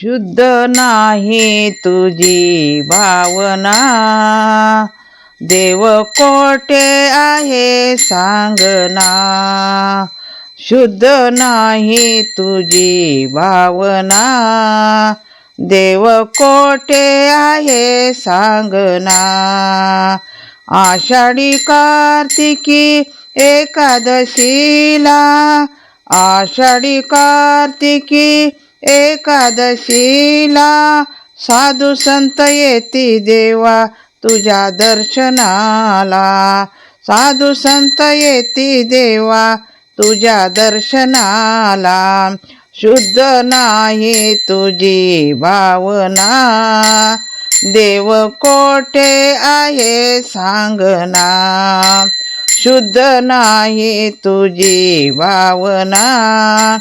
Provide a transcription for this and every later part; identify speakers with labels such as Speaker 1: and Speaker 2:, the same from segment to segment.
Speaker 1: शुद्ध नाही तुझी भावना. देव कोठे आहे सांगना. शुद्ध नाही तुझी भावना. देव कोठे आहे सांगना. आषाढी कार्तिकी एकादशीला. आषाढी कार्तिकी एकादशीला साधू संत येती देवा तुझ्या दर्शनाला. साधू संत येती देवा तुझ्या दर्शनाला. शुद्ध नाही तुझी भावना. देव कोठे आहे सांगना शुद्ध नाही तुझी भावना.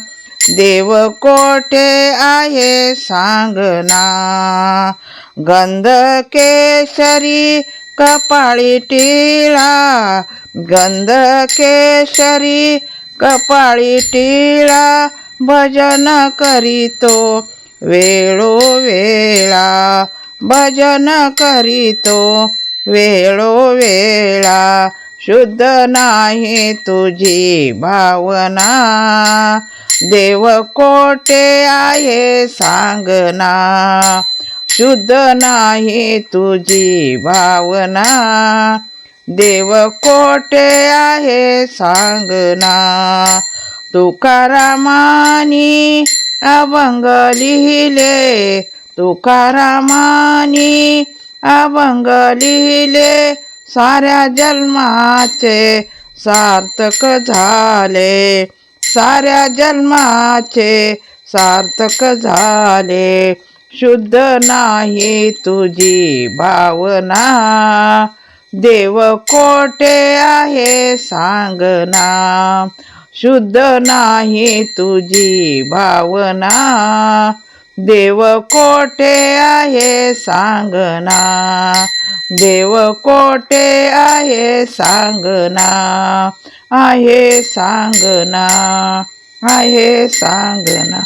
Speaker 1: देव कोठे आहे सांगना गंध केशरी कपाळी टिळा. गंध केशरी कपाळी टिळा. भजन करीतो वेळोवेळा भजन करीतो वेळोवेळा शुद्ध नाही तुझी भावना. देव कोठे आहे सांगना शुद्ध नाही तुझी भावना. देव कोठे आहे सांगना तुकारामानी अभंग लिहिले. तुकारामानी अभंग लिहिले. साऱ्या जन्माचे सार्थक झाले. साऱ्या जन्माचे सार्थक झाले. शुद्ध नाही तुझी भावना. देव कोठे आहे सांगना. शुद्ध नाही तुझी भावना. देव कोठे आहे सांगना. देव कोठे आहे सांगना. आहे सांगना आहे सांगना